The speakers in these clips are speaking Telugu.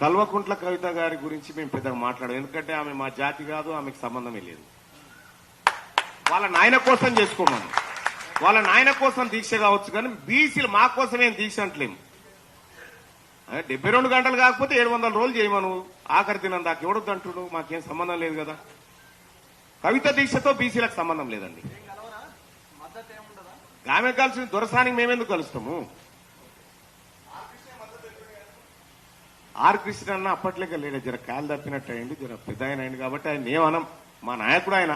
కల్వకుంట్ల కవిత గారి గురించి మేము పెద్దగా మాట్లాడాం ఎందుకంటే ఆమె మా జాతి కాదు ఆమెకు సంబంధమే లేదు. వాళ్ళ నాయన కోసం చేసుకోమను. వాళ్ళ నాయన కోసం దీక్ష కావచ్చు కానీ బీసీలు మా కోసం ఏం దీక్ష అంటలేము. డెబ్బై రెండు గంటలు కాకపోతే ఏడు వందల రోజులు చేయమను. ఆఖరి దినం దాకా ఎవడొద్దు అంటుడు? మాకేం సంబంధం లేదు కదా. కవిత దీక్షతో బీసీలకు సంబంధం లేదండి. ఆమె కలిసి దొరసానికి మేమెందుకు కలుస్తాము? ఆర్ కృష్ణ అన్న అప్పట్లేక లేడు. జర కాలు తప్పినట్టు అయింది జర పెద్ద ఆయన అయింది కాబట్టి ఆయన ఏమనం మా నాయకుడు ఆయన.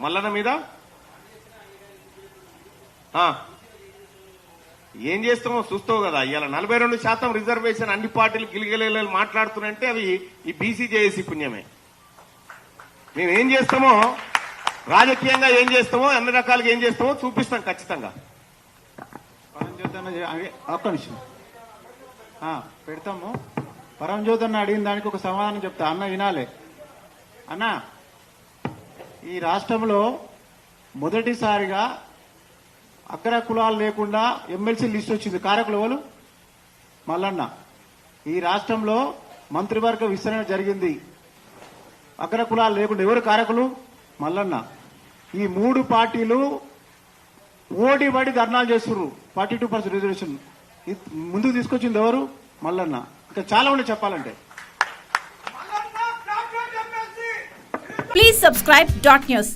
మల్లన మీద? ఏం చేస్తామో చూస్తావు కదా. ఇవాళ నలభై రెండు శాతం రిజర్వేషన్ అన్ని పార్టీలు గిలిగలేలు మాట్లాడుతున్నాయంటే అవి ఈ బీసీ జేఏసీ పుణ్యమే. మేమేం ఏం చేస్తామో రాజకీయంగా ఏం చేస్తామో అన్ని రకాలుగా ఏం చేస్తామో చూపిస్తాం ఖచ్చితంగా. ఒక్క నిమిషం. పెడతాము. పరంజ్యోత్ అన్న అడిగిన దానికి ఒక సమాధానం చెప్తా. అన్న వినాలే. అన్న ఈ రాష్ట్రంలో మొదటిసారిగా అగ్ర కులాలు లేకుండా ఎమ్మెల్సీ లిస్ట్ వచ్చింది. కారకులు ఎవరు? మల్లన్న. ఈ రాష్ట్రంలో మంత్రివర్గ విస్తరణ జరిగింది. అగ్ర కులాలు లేకుండా ఎవరు కారకులు? మల్లన్న ఈ మూడు పార్టీలు ఓడిపడి ధర్నాలు చేస్తుర్రు. Forty two percent reservation. ముందుకు తీసుకొచ్చింది ఎవరు? మల్లన్న. ఇంకా చాలా ఉన్నాయి చెప్పాలంటే. Please subscribe dot news